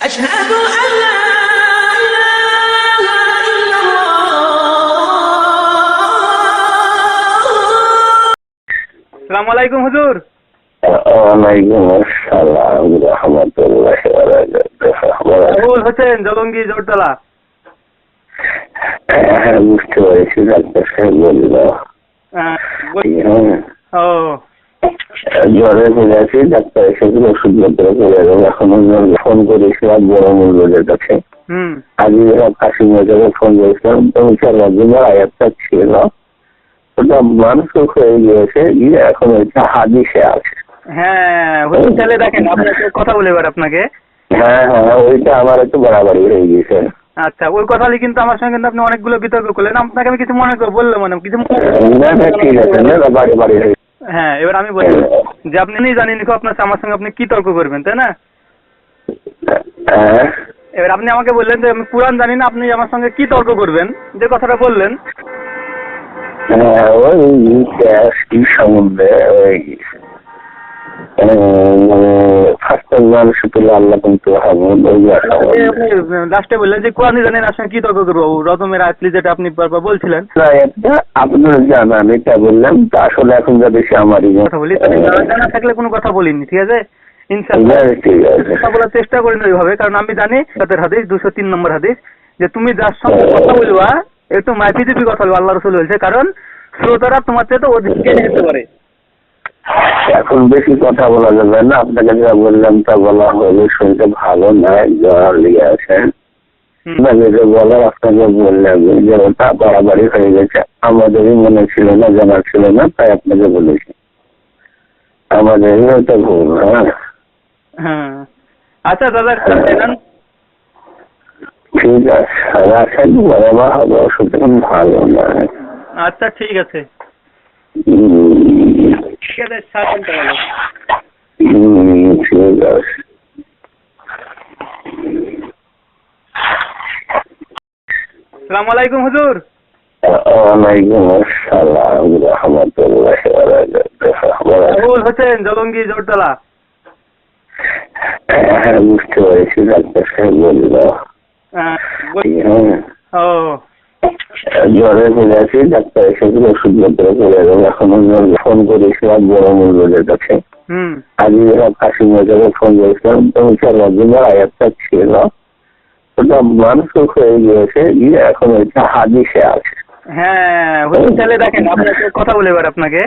أشهد أن لا إله إلا الله সালাম আলাইকুম হুজুর ওয়ালাইকুম আসসালাম রহমতুল্লাহ আবুল হোসেন জলঙ্গি জোরতলা হ্যাঁ বুঝতে পেরেছি ডাক্তার সাহেব বলল আহ, বল- হ্যাঁ, জ্বরে ফেলেছি ডাক্তার এসেছিল ওষুধপত্র করে এবং এখন ফোন করেছিলাম বড় মূল্যদের কাছে। আজকে কাশি মেজাকে ফোন করেছিলাম তুমি চার দিনের আয়াতটা ছিল ওটা মানসিক হয়ে গিয়েছে গিয়ে এখন ওইটা হাদিসে আছে। হ্যাঁ দেখেন আপনাকে কথা বলে এবার আপনাকে। হ্যাঁ হ্যাঁ ওইটা আমার একটু বাড়াবাড়ি হয়ে গিয়েছে। আচ্ছা ওই কথাটি কিন্তু আমার সঙ্গে কিন্তু আপনি অনেকগুলো বিতর্ক করলেন। আপনাকে আমি কিছু মনে বললাম মানে কিছু না না ঠিক আছে না না, বাড়ি বাড়ি হয়ে এবার আমি বলি যে আপনি জানেন দেখো আপনার আমার সঙ্গে আপনি কি তর্ক করবেন তাই না? হ্যাঁ। এবার আপনি আমাকে বললেন যে আমি কোরআন জানি না আপনি আমার সঙ্গে কি তর্ক করবেন? যে কথাটা বললেন। হ্যাঁ, ওই সম্বন্ধে ওই ফার্স্ট মানুষ পেলে আল্লাহ কিন্তু হবে ওই গ্যাস সম্বন্ধে। লাস্টে বললেন যে কোরআনই জানেন আসলে কি তর্ক করব রদমের আয়াতলি যেটা আপনি বারবার বলছিলেন। না, আপনার জানান এটা বললাম তা আসলে এখন যা বেশি আমারই কথা বলি জানা। জানা থাকলে কোনো কথা বলিনি ঠিক আছে? ইনশাআল্লাহ। ঠিক আছে কথা বলার চেষ্টা করেন ওইভাবে কারণ আমি জানি তাদের হাদিস দুশো তিন নম্বর হাদিস যে তুমি যার সঙ্গে কথা বলবা একটু মাইপিদিপি কথা বলবা আল্লাহ রসুল বলছে কারণ শ্রোতারা তোমার চেয়ে তো অধিক পারে। এখন বেশি কথা বলা যাবে না। আপনাকে যা বললাম তা বলা হবে শরীরটা ভালো নয় জ্বর লেগে আছে। হুম। না বলার আপনাকে বললাম যে ওটা বাড়াবাড়ি হয়ে গেছে। আমাদেরই মনে ছিল না জানা ছিল না তাই আপনাকে বলেছি। আমাদেরই ওটা ভুল হ্যাঁ। হ্যাঁ। আচ্ছা দাদা ঠিক আছে রাখেন হবে ওষুধ ভালো নয় আচ্ছা ঠিক আছে। ঠিক আছে ঠিক সালাম আলাইকুম হুজুর। ওয়ালাইকুম আসসালাম রহমতুল্লাহ আবুল হোসেন জলঙ্গি জোরতলা। হ্যাঁ বুঝতে পেরেছি ডাক্তার সাহেব বলল। হ্যাঁ, ও। ডাক্তার ওষুধপত্র করে এবং এখন ফোন করেছিলাম বড় কাছে আজকে কাশি মেজাকে ফোন করেছিলাম চার দিনের আয়াতটা ছিল ওটা হয়ে গিয়েছে গিয়ে এখন হাদিসে আছে হ্যাঁ তাহলে দেখেন আপনাকে কথা বলে এবার আপনাকে।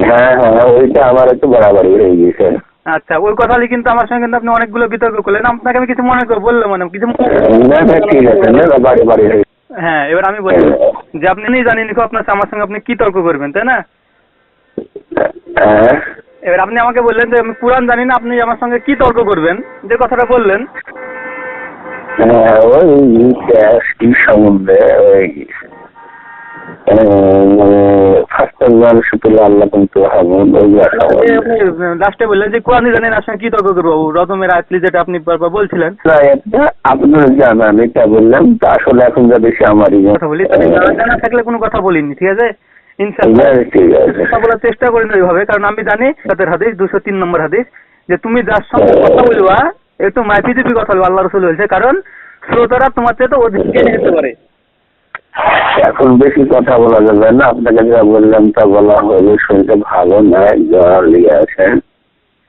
হ্যাঁ হ্যাঁ ওইটা আমার একটু বাড়াবাড়ি হয়ে গিয়েছে আচ্ছা ওই কথাটি কিন্তু আমার সঙ্গে কিন্তু আপনি অনেকগুলো বিতর্ক করলেন। আপনাকে আমি কিছু মনে করে বললাম মানে কিছু না ঠিক আছে না, বাড়ি বাড়ি হয়ে এবার আমি বলি যে আপনি জানেন দেখো আপনার আমার সঙ্গে আপনি কি তর্ক করবেন তাই না? হ্যাঁ। এবার আপনি আমাকে বললেন যে আমি কোরআন জানি না আপনি আমার সঙ্গে কি তর্ক করবেন? যে কথাটা বললেন। হ্যাঁ, ওই সম্বন্ধে ওই ফার্স্ট মানুষ পেলে আল্লাহ কিন্তু হবে ওই গ্যাস সম্বন্ধে। লাস্টে বললেন যে কোরআনই জানেন আসলে কি তর্ক করব? রদমের আয়াতলি যেটা আপনি বারবার বলছিলেন। না, আপনার জানান এটা বললাম তা আসলে এখন যা বেশি আমারই কথা বলি জানা। জানা থাকলে কোনো কথা বলিনি ঠিক আছে? ইনশাআল্লাহ। হ্যাঁ, বলার চেষ্টা করেন ওইভাবে কারণ আমি জানি তাদের হাদিস দুশো তিন নম্বর হাদিস যে তুমি যার সঙ্গে কথা বলবা একটু মাইপিদিপি কথা বলবা আল্লাহ রসুল বলছে কারণ শ্রোতারা তোমার চেয়ে তো অধিক জেনে যেতে পারে। এখন বেশি কথা বলা যাবে না। আপনাকে যা বললাম তা বলা হবে। শরীরটা ভালো নয় জ্বর লেগে আছে।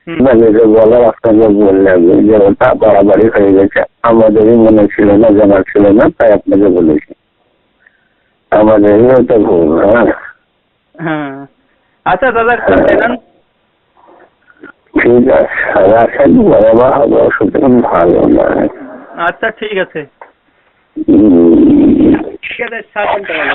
হুম। না বলার আপনাকে বললাম যে ওটা বাড়াবাড়ি হয়ে গেছে। আমাদেরই মনে ছিল না জানা ছিল না তাই আপনাকে বলেছি। আমাদেরই ওটা ভুল হ্যাঁ। হ্যাঁ। আচ্ছা দাদা ঠিক আছে। রাখেন বাবা হবে ওষুধ ভালো নয় আচ্ছা ঠিক আছে। উম, ঠিক আছে সাবধান তাহলে